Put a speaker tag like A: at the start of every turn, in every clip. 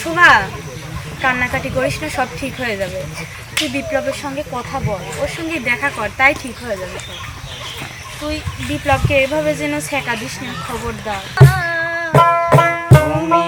A: শোভা কান্নাকাটি করিস না, সব ঠিক হয়ে যাবে। তুই বিপ্লবের সঙ্গে কথা বল, ওর সঙ্গে দেখা কর, তাই ঠিক হয়ে যাবে সব। তুই বিপ্লবকে এভাবে যেন ছেঁকা দিস না, খবরদার।
B: তুমি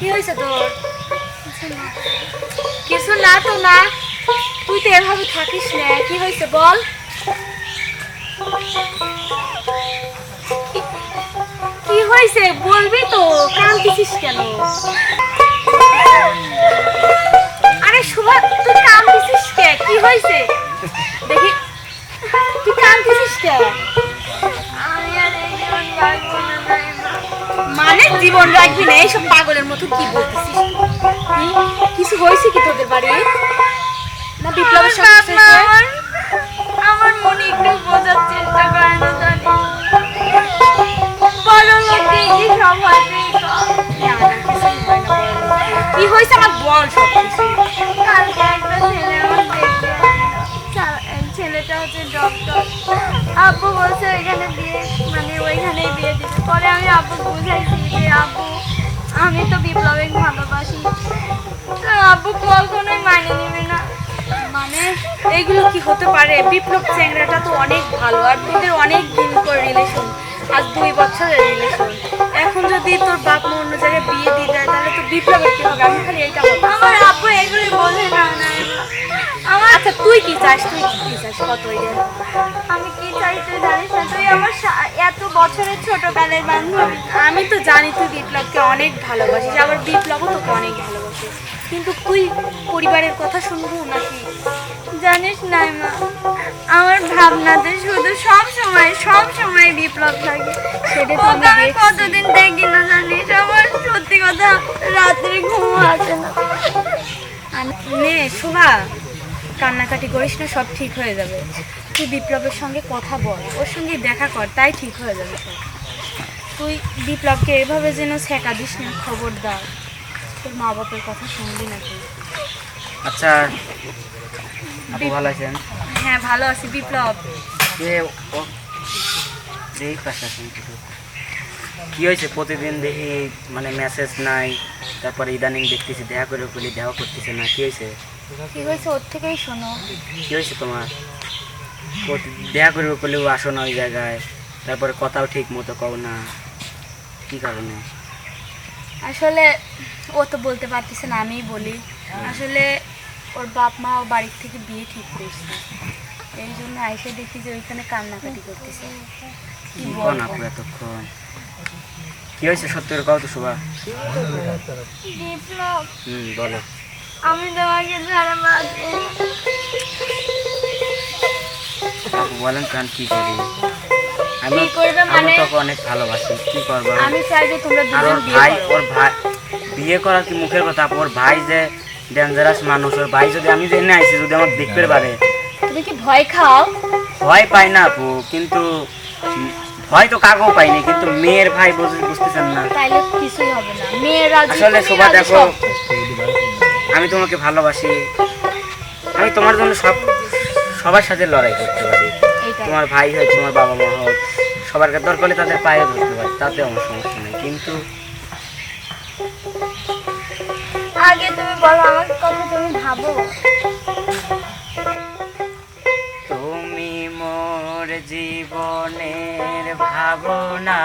A: কি হয়েছে তোর? কিছু না তো না। তুই তো এভাবে থাকিস না। কি হয়েছে বল? কি- হয়েছে? বলবি তো। কাঁদতেছিস কেন? আরে শুভা তুই কাঁদতেছিস কে? কি হয়েছে? দেখি। তুই কাঁদতেছিস কে? মানে জীবন রাখবি না এইসব পাগলের মতো কি বলতেছিস কিছু হয়েছে কি তোদের বাড়ি না বিপ্লবের সাথে?
C: আমার মনে একটু বোঝার চেষ্টা করে না জানি।
A: কি হয়েছে আমার বল সব কিছু
C: হচ্ছে ডক্টর আব্বু বলছে ওইখানে বিয়ে মানে ওইখানেই বিয়ে দিতে পরে আমি আব্বু বুঝাইছি যে আব্বু আমি তো বিপ্লবে ভালোবাসি। তো আব্বু কখনোই মানে নেবে না।
A: মানে এইগুলো কি হতে পারে? বিপ্লব চ্যাংরাটা তো অনেক ভালো আর তোদের অনেক দিন পর রিলেশন আজ দুই বছরের রিলেশন এখন যদি তোর বাপ মা অন্য জায়গায় বিয়ে দিয়ে দেয় তাহলে তো বিপ্লবের কি হবে? আমি খালি এইটা
C: আমার
A: তুই কি চাস? তুই কি চাস? কত
C: আমি কি চাই তুই জানিস না? তুই আমার এত বছরের ছোটবেলার বান্ধবী।
A: আমি তো জানি তুই বিপ্লবকে অনেক ভালোবাসিস আবার বিপ্লবও তোকে অনেক ভালোবাসে কিন্তু তুই পরিবারের কথা শুনব নাকি?
C: জানিস না মা। আমার ভাবনাতে শুধু সব সময় সব সময় বিপ্লব থাকে।
A: সেটা তো আমি
C: কতদিন দেখি না জানিস? আমার সত্যি কথা রাত্রে ঘুম আসে নে।
A: শোভা। কান্নাকাটি করিস না সব ঠিক হয়ে যাবে। তুই বিপ্লবের সঙ্গে কথা বল ওর সঙ্গে দেখা কর তাই ঠিক হয়ে যাবে সব। তুই বিপ্লবকে এভাবে যেন ছেঁকা দিস না খবর দাও। তোর মা বাপের কথা শুনবি না তুই।
B: আচ্ছা ভালো আছেন?
A: হ্যাঁ ভালো আছি বিপ্লব।
B: কি হয়েছে? প্রতিদিন দেখি মানে মেসেজ নাই। তারপরে ইদানিং দেখতেছি দেখা করে বলি দেখা করতেছে না কি হয়েছে?
A: কি হয়েছে ওর থেকেই শোনো।
B: কি হয়েছে তোমার? দেখা করবে বলেও আসো না ওই জায়গায়। তারপরে কথাও ঠিক মতো কও না। কি কারণে?
A: আসলে ও তো বলতে পারতেছে না আমিই বলি। আসলে ওর বাপ মা ও বাড়ির থেকে বিয়ে ঠিক করছে। এই জন্য আইসে দেখি যে ওইখানে কান্নাকাটি করতেছে। কি বলব?
B: এতক্ষণ? কি হয়েছে সত্যি করে কও তো শোভা? হুম বলো।
C: আমি তোমাকে
B: বলেন কি করি? আমি আমি
A: মানে?
B: তোকে অনেক ভালোবাসি কি করব?
A: আমি চাই যে তোমরা
B: আর
A: দুজন
B: ওর ভাই ওর ভাই বিয়ে করা কি মুখের কথা? ওর ভাই যে ডেঞ্জারাস মানুষ ওর ভাই যদি আমি এনে আইছি যদি আমার দেখতে পারে।
A: তুমি কি ভয় খাও?
B: ভয় পাই না আপু কিন্তু উম, ভয় তো কাকেও পাইনি কিন্তু মেয়ের ভাই বুঝ- বুঝতেছেন না।
A: তাইলে কিছুই হবে না। মেয়েরা
B: আসলে শোভা দেখো আমি তোমাকে ভালোবাসি। আমি তোমার জন্য সব সবার সাথে লড়াই করতে পারি। তোমার ভাই হোক তোমার বাবা মা হোক সবার দরকার হলে তাদের পায়ে ধরতে পারি তাতে আমার সমস্যা নেই কিন্তু
C: আগে তুমি বলো আমার কথা তুমি ভাবো।
B: জীবনের ভাবনা।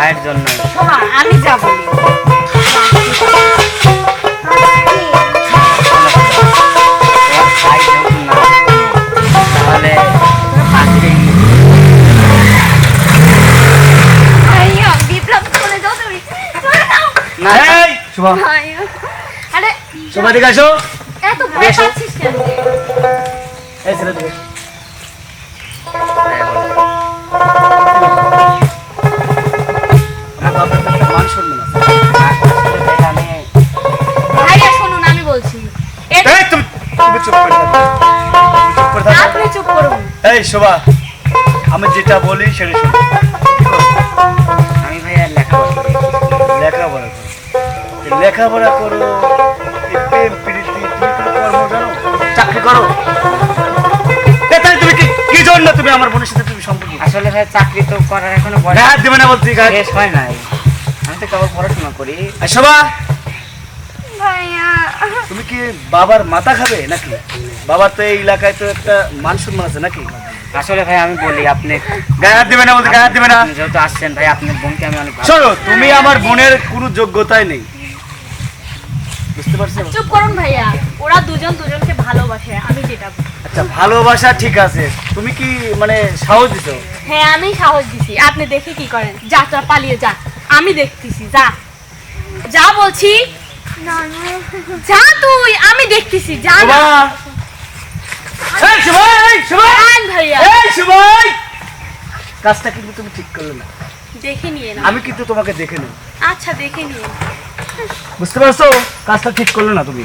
B: ভাইয়ের জন্য।
C: আমি যাব।
B: তাহলে না
D: শুভা।
A: আরে
D: শুভা দিকে আসো।
A: এত ভয় পাচ্ছিস কেন?
D: এই ছেলে এই শোভা আমি যেটা বলি সেটা শোনো।
B: আমি ভাইয়া লেখাপড়া
D: লেখাপড়া করো। লেখাপড়া করো প্রেম প্রীতি তুমি কর্ম জানো? চাকরি করো। তাই তুমি কি কি জন্য তুমি আমার বোনের সাথে তুমি সম্পর্ক
B: আসলে ভাই চাকরি তো করার
D: এখনও দিবে না বলছি
B: শেষ হয় নাই। আমি তো কেবল পড়াশোনা করি।
D: শোভা তুমি কি বাবার মাথা খাবে নাকি? বাবার তো এই এলাকায় তো একটা মান সম্মান আছে নাকি?
B: আসলে ভাই আমি বলি আপনি
D: গায়ে হাত দিবে না বলতে গায়ে হাত দিবে না।
B: যেহেতু আসছেন ভাই আপনার বোনকে আমি অনেক
D: শোনো তুমি আমার বোনের কোনো যোগ্যতাই নেই। বুঝতে পারছ
C: চুপ করুন ভাইয়া ওরা দুজন দুজনকে ভালোবাসে আমি যেটা
D: আচ্ছা ভালোবাসা ঠিক আছে তুমি কি মানে সাহস দিছো?
C: হ্যাঁ আমি সাহস দিছি। আপনি দেখে কি করেন। যা তোরা পালিয়ে যা। আমি দেখতেছি যা। যা বলছি।
A: না না।
C: যা তুই আমি দেখতেছি যা
D: কাজটা কিন্তু তুমি ঠিক করলে না।
C: দেখে নিয়ে না
D: আমি কিন্তু তোমাকে দেখে নেব।
C: আচ্ছা দেখে নিয়ে।
D: বুঝতে পারছ? কাজটা ঠিক করলে না তুমি।